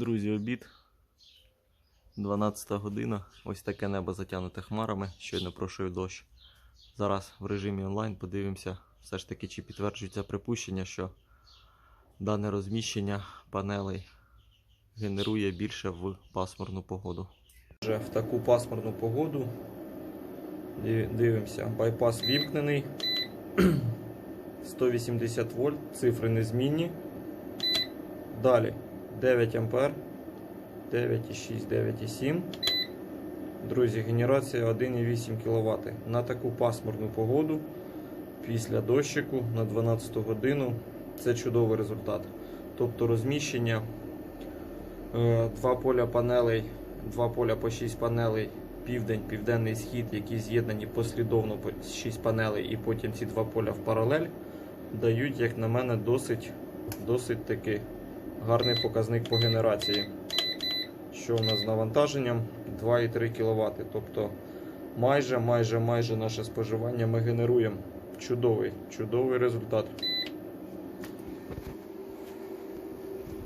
Друзі, обід. 12 година. Ось таке небо затягнуте хмарами. Щойно пройшов дощ. Зараз в режимі онлайн подивимося, все ж таки, чи підтверджується припущення, що дане розміщення панелей генерує більше в пасмурну погоду. Вже в таку пасмурну погоду дивимося. Байпас вімкнений. 180 вольт, цифри незмінні. Далі 9 ампер. 9,6, 9,7. Друзі, генерація 1,8 кВт. На таку пасмурну погоду після дощику на 12 годину це чудовий результат. Тобто розміщення е, два поля панелей, два поля по 6 панелей, південь, південний схід, які з'єднані послідовно по 6 панелей, і потім ці два поля в паралель, дають, як на мене, досить, досить таки гарний показник по генерації. Що у нас з навантаженням 2,3 кВт. Тобто майже, майже, майже наше споживання ми генеруємо. Чудовий, чудовий результат.